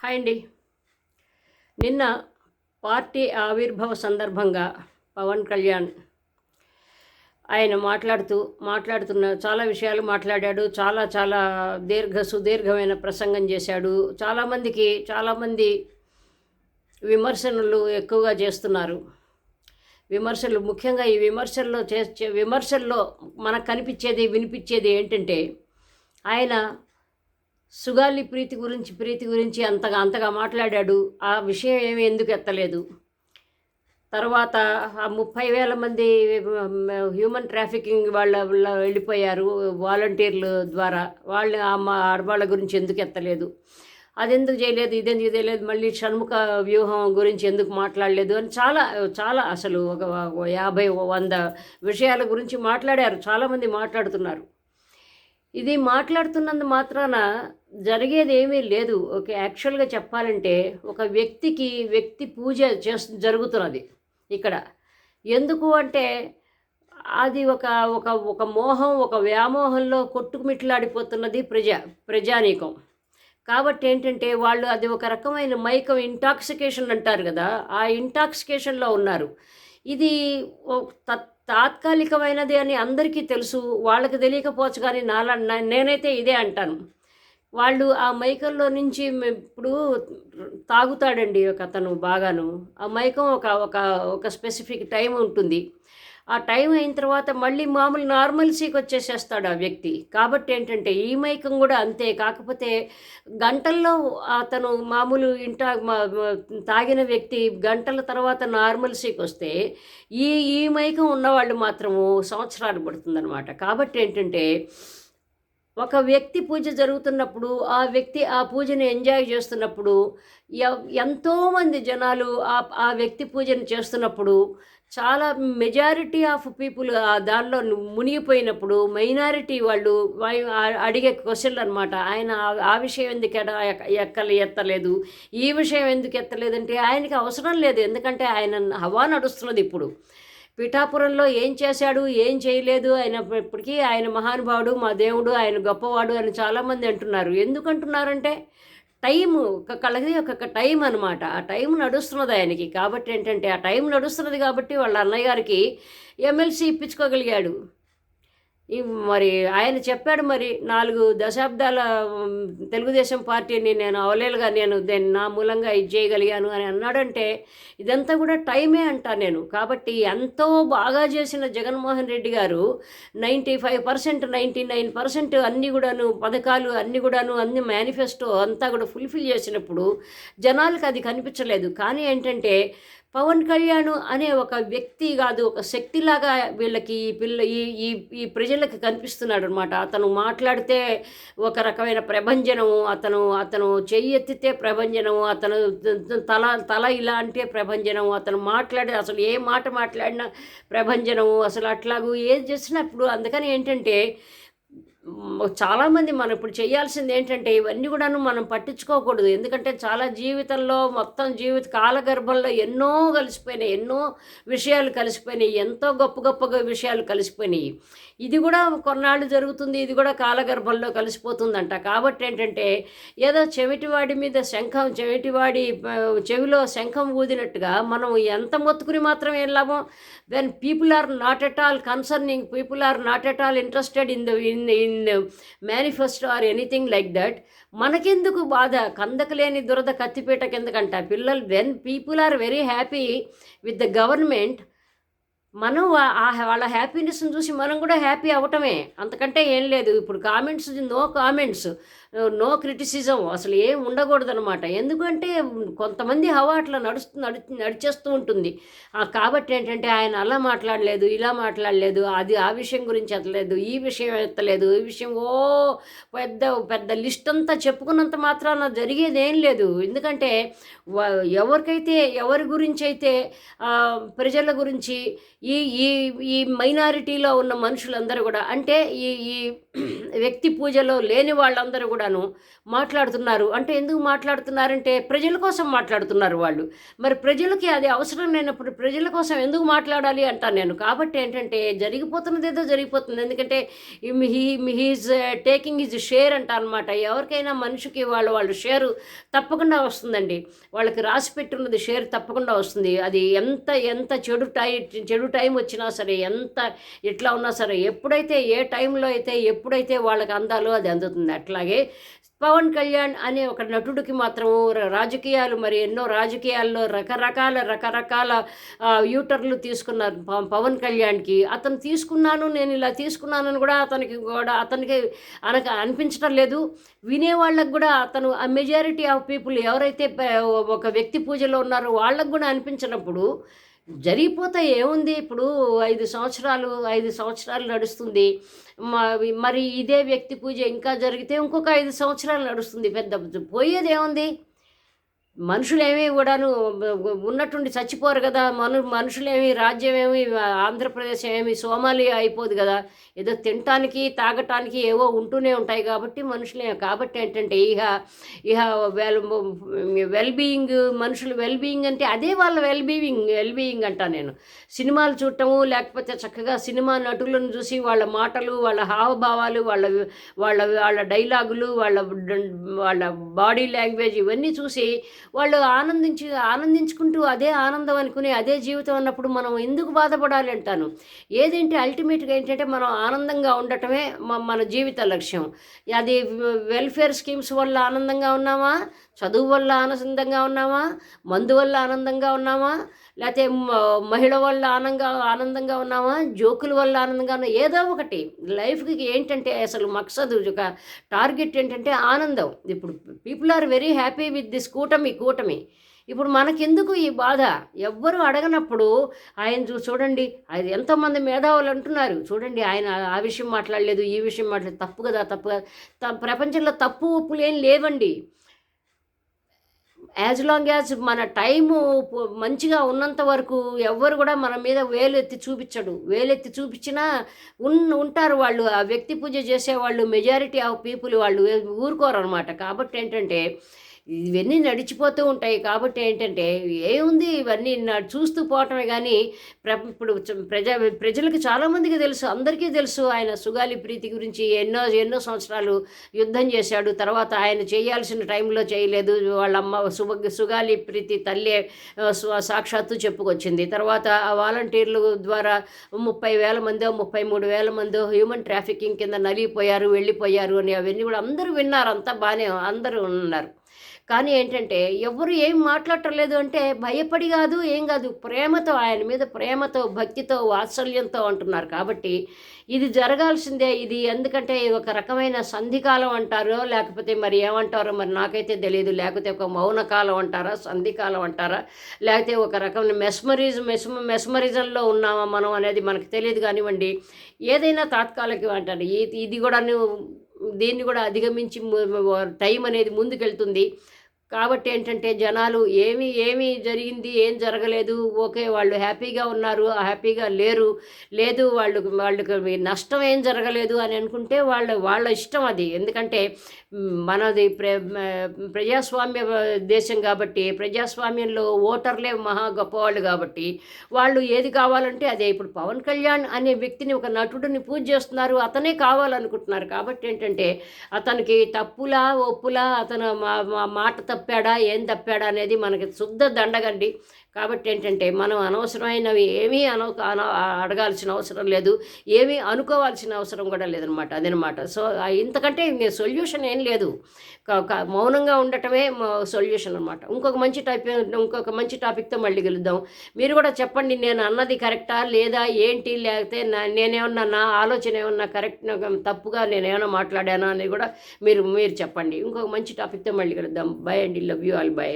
Hi అండి. నిన్న party ఆవిర్భావ సందర్భంగా పవన్ కళ్యాణ్ ఆయన మాట్లాడుతూ మాట్లాడుతున్న చాలా విషయాలు మాట్లాడాడు. చాలా చాలా దీర్ఘ సుదీర్ఘమైన ప్రసంగం చేశాడు. చాలామందికి చాలామంది విమర్శనలు ఎక్కువగా చేస్తున్నారు. విమర్శలు ముఖ్యంగా ఈ విమర్శల్లో చే విమర్శల్లో మనకు కనిపించేది వినిపించేది ఏంటంటే ఆయన సుగాలి ప్రీతి గురించి ప్రీతి గురించి అంతగా అంతగా మాట్లాడాడు. ఆ విషయం ఏమి ఎందుకు ఎత్తలేదు. తర్వాత ఆ ముప్పై వేల మంది హ్యూమన్ ట్రాఫికింగ్ వాళ్ళ వెళ్ళిపోయారు వాలంటీర్లు ద్వారా. వాళ్ళు మా ఆడవాళ్ళ గురించి ఎందుకు ఎత్తలేదు. అది ఎందుకు చేయలేదు ఇది చేయలేదు మళ్ళీ షణ్ముఖ వ్యూహం గురించి ఎందుకు మాట్లాడలేదు అని చాలా చాలా అసలు ఒక యాభై వంద విషయాల గురించి మాట్లాడారు. చాలామంది మాట్లాడుతున్నారు. ఇది మాట్లాడుతున్నందు మాత్రాన జరిగేది ఏమీ లేదు. ఓకే యాక్చువల్గా చెప్పాలంటే ఒక వ్యక్తికి వ్యక్తి పూజ చేస్తు జరుగుతున్నది ఇక్కడ. ఎందుకు అంటే అది ఒక ఒక ఒక మోహం ఒక వ్యామోహంలో కొట్టుకుమిట్లాడిపోతున్నది ప్రజా ప్రజానీకం. కాబట్టి ఏంటంటే వాళ్ళు అది ఒక రకమైన మైకం ఇంటాక్సికేషన్ అంటారు కదా ఆ ఇంటాక్సికేషన్లో ఉన్నారు. ఇది తత్ తాత్కాలికమైనది అని అందరికీ తెలుసు వాళ్ళకి తెలియకపోవచ్చు కానీ నాలా నేనైతే ఇదే అంటాను. వాళ్ళు ఆ మైకంలో నుంచి ఇప్పుడు తాగుతాడండి ఒక అతను బాగాను. ఆ మైకం ఒక ఒక ఒక స్పెసిఫిక్ టైం ఉంటుంది. ఆ టైం అయిన తర్వాత మళ్ళీ మామూలు నార్మల్సీకి వచ్చేసేస్తాడు ఆ వ్యక్తి. కాబట్టి ఏంటంటే ఈ మైకం కూడా అంతే. కాకపోతే గంటల్లో అతను మామూలు ఇంట తాగిన వ్యక్తి గంటల తర్వాత నార్మల్సీకి వస్తే ఈ ఈ మైకం ఉన్నవాళ్ళు మాత్రము సంవత్సరాలు పడుతుందన్నమాట. కాబట్టి ఏంటంటే ఒక వ్యక్తి పూజ జరుగుతున్నప్పుడు ఆ వ్యక్తి ఆ పూజను ఎంజాయ్ చేస్తున్నప్పుడు ఎంతోమంది జనాలు ఆ ఆ వ్యక్తి పూజను చేస్తున్నప్పుడు చాలా మెజారిటీ ఆఫ్ పీపుల్ దానిలో మునిగిపోయినప్పుడు మైనారిటీ వాళ్ళు అడిగే క్వశ్చన్లు అనమాట ఆయన ఆ విషయం ఎందుకు ఎక్కలు ఎత్తలేదు? ఈ విషయం ఎందుకు ఎత్తలేదంటే ఆయనకి అవసరం లేదు. ఎందుకంటే ఆయన హవా నడుస్తున్నది ఇప్పుడు. పిఠాపురంలో ఏం చేశాడు ఏం చేయలేదు ఆయన ఇప్పటికీ ఆయన మహానుభావుడు మా దేవుడు ఆయన గొప్పవాడు అని చాలామంది అంటున్నారు. ఎందుకంటున్నారంటే టైం ఒక కలగది ఒక టైం అనమాట ఆ టైం నడుస్తున్నది ఆయనకి. కాబట్టి ఏంటంటే ఆ టైం నడుస్తున్నది కాబట్టి వాళ్ళ అన్నయ్య గారికి ఎమ్మెల్సీ ఇప్పించుకోగలిగాడు. మరి ఆయన చెప్పాడు మరి నాలుగు దశాబ్దాల తెలుగుదేశం పార్టీని నేను అవలేలుగా నేను దాన్ని నా మూలంగా ఇది చేయగలిగాను అని అన్నాడంటే ఇదంతా కూడా టైమే అంటా నేను. కాబట్టి ఎంతో బాగా చేసిన Jaganmohan Reddy garu ninety five percent ninety nine percent అన్నీ కూడాను పథకాలు అన్నీ కూడాను అన్ని మేనిఫెస్టో అంతా కూడా ఫుల్ఫిల్ చేసినప్పుడు జనాలకు అది కనిపించలేదు. కానీ ఏంటంటే పవన్ కళ్యాణ్ అనే ఒక వ్యక్తి కాదు ఒక శక్తిలాగా వీళ్ళకి ఈ పిల్ల ఈ ఈ ఈ ప్రజలకు కనిపిస్తున్నాడు అనమాట అతను మాట్లాడితే ఒక రకమైన ప్రభంజనము అతను అతను చెయ్యి ఎత్తితే ప్రభంజనము అతను తల తల ఇలా అంటే ప్రభంజనము అతను మాట్లాడే అసలు ఏ మాట మాట్లాడినా ప్రభంజనము అసలు అట్లాగూ ఏది చేసినప్పుడు అందుకని ఏంటంటే చాలామంది మనం ఇప్పుడు చేయాల్సింది ఏంటంటే ఇవన్నీ కూడాను మనం పట్టించుకోకూడదు. ఎందుకంటే చాలా జీవితంలో మొత్తం జీవిత కాలగర్భంలో ఎన్నో కలిసిపోయినాయి ఎన్నో విషయాలు కలిసిపోయినాయి ఎంతో గొప్ప గొప్ప విషయాలు కలిసిపోయినాయి. ఇది కూడా కొన్నాళ్ళు జరుగుతుంది ఇది కూడా కాలగర్భంలో కలిసిపోతుందంట. కాబట్టి ఏంటంటే ఏదో చెవిటివాడి మీద శంఖం చెవిటివాడి చెవిలో శంఖం ఊదినట్టుగా మనం ఎంత మొత్తుకుని మాత్రం ఏం లాభం? Then people are not at all concerning people are not at all interested in the in in manifesto or anything like that మనకెందుకు బాధ? కందకలేని దురద కత్తిపీట కిందకంట. పిల్లలు when people are very happy with the government మనం వాళ్ళ హ్యాపీనెస్ని చూసి మనం కూడా హ్యాపీ అవ్వటమే అంతకంటే ఏం లేదు. ఇప్పుడు comments no comments no criticism అసలు ఏం ఉండకూడదు అనమాట ఎందుకంటే కొంతమంది హవా అట్లా నడుస్తూ నడు నడిచేస్తూ ఉంటుంది. కాబట్టి ఏంటంటే ఆయన అలా మాట్లాడలేదు ఇలా మాట్లాడలేదు అది ఆ విషయం గురించి ఎత్తలేదు ఈ విషయం ఎత్తలేదు ఈ విషయం ఓ పెద్ద పెద్ద లిస్ట్ అంతా చెప్పుకున్నంత మాత్రాన జరిగేది ఏం లేదు. ఎందుకంటే ఎవరికైతే ఎవరి గురించి అయితే ప్రజల గురించి ఈ ఈ ఈ మైనారిటీలో ఉన్న మనుషులందరూ కూడా అంటే ఈ ఈ వ్యక్తి పూజలో లేని వాళ్ళందరూ కూడా కూడాను మాట్లాడుతున్నారు. అంటే ఎందుకు మాట్లాడుతున్నారంటే ప్రజల కోసం మాట్లాడుతున్నారు వాళ్ళు. మరి ప్రజలకి అది అవసరం లేనప్పుడు ప్రజల కోసం ఎందుకు మాట్లాడాలి అంటాను నేను. కాబట్టి ఏంటంటే జరిగిపోతున్నది ఏదో జరిగిపోతుంది. ఎందుకంటే he he's taking is share అంట అనమాట ఎవరికైనా మనిషికి వాళ్ళు వాళ్ళు షేరు తప్పకుండా వస్తుందండి. వాళ్ళకి రాసి పెట్టున్నది షేర్ తప్పకుండా వస్తుంది. అది ఎంత ఎంత చెడు టై చెడు టైం వచ్చినా సరే ఎంత ఎట్లా ఉన్నా సరే ఎప్పుడైతే ఏ టైంలో అయితే ఎప్పుడైతే వాళ్ళకి అందాలో అది అందుతుంది. అట్లాగే పవన్ కళ్యాణ్ అనే ఒక నటుడికి మాత్రం రాజకీయాలు మరి ఎన్నో రాజకీయాల్లో రకరకాల రకరకాల యూటర్లు తీసుకున్నారు పవన్ కళ్యాణ్కి. అతను తీసుకున్నాను నేను ఇలా తీసుకున్నానని కూడా అతనికి కూడా అతనికి అనక అనిపించడం లేదు. వినేవాళ్ళకు కూడా అతను ఆ మెజారిటీ ఆఫ్ పీపుల్ ఎవరైతే ఒక వ్యక్తి పూజలో ఉన్నారో వాళ్ళకు కూడా అనిపించినప్పుడు జరిగిపోతే ఏముంది? ఇప్పుడు ఐదు సంవత్సరాలు ఐదు సంవత్సరాలు నడుస్తుంది. మరి ఇదే వ్యక్తి పూజ ఇంకా జరిగితే ఇంకొక ఐదు సంవత్సరాలు నడుస్తుంది. పెద్ద పోయేది ఏముంది? మనుషులేమీ కూడాను ఉన్నట్టుండి చచ్చిపోరు కదా. మను మనుషులేమి రాజ్యం ఏమి ఆంధ్రప్రదేశ్ ఏమి సోమాలి అయిపోదు కదా. ఏదో తినటానికి తాగటానికి ఏవో ఉంటూనే ఉంటాయి కాబట్టి మనుషులే. కాబట్టి ఏంటంటే ఇహ ఇహ వెల్ వెల్ బీయింగ్ మనుషులు వెల్ బీయింగ్ అంటే అదే వాళ్ళ వెల్ బీయింగ్ వెల్ బీయింగ్ అంటా నేను. సినిమాలు చూడటము లేకపోతే చక్కగా సినిమా నటులను చూసి వాళ్ళ మాటలు వాళ్ళ హావభావాలు వాళ్ళ వాళ్ళ వాళ్ళ డైలాగులు వాళ్ళ వాళ్ళ బాడీ లాంగ్వేజ్ ఇవన్నీ చూసి వాళ్ళు ఆనందించి ఆనందించుకుంటూ అదే ఆనందం అనుకుని అదే జీవితం అన్నప్పుడు మనం ఎందుకు బాధపడాలి అంటాను? ఏదేంటి అల్టిమేట్గా ఏంటంటే మనం ఆనందంగా ఉండటమే మన జీవిత లక్ష్యం. అది వెల్ఫేర్ స్కీమ్స్ వల్ల ఆనందంగా ఉన్నామా? చదువు వల్ల ఆనందంగా ఉన్నామా? మందు వల్ల ఆనందంగా ఉన్నామా? లేకపోతే మహిళ వల్ల ఆనందంగా ఆనందంగా ఉన్నామా? జోకుల వల్ల ఆనందంగా ఉన్నా ఏదో ఒకటి. లైఫ్కి ఏంటంటే అసలు మక్సదు ఒక టార్గెట్ ఏంటంటే ఆనందం. ఇప్పుడు people are very happy with this కూటమి కూటమి. ఇప్పుడు మనకెందుకు ఈ బాధ? ఎవ్వరూ అడగనప్పుడు ఆయన చూ చూడండి అది ఎంతోమంది మేధావులు అంటున్నారు. చూడండి ఆయన ఆ విషయం మాట్లాడలేదు ఈ విషయం మాట్లాడలేదు. తప్పు కదా తప్పు కదా. ప్రపంచంలో తప్పు ఒప్పులు ఏం లేవండి. యాజ్ లాంగ్ యాజ్ మన టైము మంచిగా ఉన్నంత వరకు ఎవ్వరు కూడా మన మీద వేలు ఎత్తి చూపించడు. వేలెత్తి చూపించినా ఉన్ ఉంటారు వాళ్ళు. ఆ వ్యక్తి పూజ చేసేవాళ్ళు మెజారిటీ ఆఫ్ పీపుల్ వాళ్ళు ఊరుకోరు అనమాట కాబట్టి ఏంటంటే ఇవన్నీ నడిచిపోతూ ఉంటాయి. కాబట్టి ఏంటంటే ఏముంది ఇవన్నీ చూస్తూ పోవటమే కానీ ప్ర ఇప్పుడు ప్రజా ప్రజలకు చాలామందికి తెలుసు అందరికీ తెలుసు ఆయన సుగాలి ప్రీతి గురించి ఎన్నో ఎన్నో సంవత్సరాలు యుద్ధం చేశాడు. తర్వాత ఆయన చేయాల్సిన టైంలో చేయలేదు. వాళ్ళ అమ్మ సుగాలి ప్రీతి తల్లి సాక్షాత్తు చెప్పుకొచ్చింది. తర్వాత ఆ వాలంటీర్లు ద్వారా ముప్పై వేల మందో ముప్పై మూడు వేల మందో హ్యూమన్ ట్రాఫికింగ్ కింద నలిగిపోయారు వెళ్ళిపోయారు అని అవన్నీ కూడా అందరూ విన్నారు. అంతా బాగానే అందరూ ఉన్నారు. కానీ ఏంటంటే ఎవరు ఏం మాట్లాడటం లేదు అంటే భయపడి కాదు ఏం కాదు. ప్రేమతో ఆయన మీద ప్రేమతో భక్తితో వాత్సల్యంతో అంటున్నారు. కాబట్టి ఇది జరగాల్సిందే ఇది. ఎందుకంటే ఒక రకమైన సంధికాలం అంటారో లేకపోతే మరి ఏమంటారో మరి నాకైతే తెలియదు లేకపోతే ఒక మౌనకాలం అంటారా సంధికాలం అంటారా లేకపోతే ఒక రకమైన మెస్మరిజం మెస్ మెస్మరిజంలో ఉన్నామా మనం అనేది మనకు తెలియదు కానివ్వండి. ఏదైనా తాత్కాలికం అంటారు. ఇది కూడా దీన్ని కూడా అధిగమించి టైం అనేది ముందుకెళ్తుంది. కాబట్టి ఏంటంటే జనాలు ఏమి ఏమి జరిగింది ఏం జరగలేదు ఓకే వాళ్ళు హ్యాపీగా ఉన్నారు హ్యాపీగా లేరు లేదు వాళ్ళు వాళ్ళకి నష్టం ఏం జరగలేదు అని అనుకుంటే వాళ్ళ వాళ్ళ ఇష్టం అది. ఎందుకంటే మనది ప్ర ప్రజాస్వామ్య దేశం కాబట్టి ప్రజాస్వామ్యంలో ఓటర్లే మహా గొప్పవాళ్ళు కాబట్టి వాళ్ళు ఏది కావాలంటే అదే. ఇప్పుడు పవన్ కళ్యాణ్ అనే వ్యక్తిని ఒక నటుడిని పూజ చేస్తున్నారు అతనే కావాలనుకుంటున్నారు. కాబట్టి ఏంటంటే అతనికి తప్పులా ఒప్పులా అతను మా మాట తప్పాడా ఏం తప్పాడా అనేది మనకి శుద్ధ దండగండి. కాబట్టి ఏంటంటే మనం అనవసరమైనవి ఏమీ అన అడగాల్సిన అవసరం లేదు. ఏమీ అనుకోవాల్సిన అవసరం కూడా లేదనమాట అదనమాట. సో ఇంతకంటే సొల్యూషన్ ఏం లేదు. మౌనంగా ఉండటమే సొల్యూషన్ అనమాట. ఇంకొక మంచి టాపిక్ ఇంకొక మంచి టాపిక్తో మళ్ళీ గెలుద్దాం మీరు కూడా చెప్పండి నేను అన్నది కరెక్టా లేదా ఏంటి? లేకపోతే నేనేమన్నా నా ఆలోచన ఏమన్నా కరెక్ట్ తప్పుగా నేనేమన్నా మాట్లాడానా అనేది కూడా మీరు మీరు చెప్పండి. ఇంకొక మంచి టాపిక్తో మళ్ళీ కలుద్దాం. బై అండి. Love you all. బై.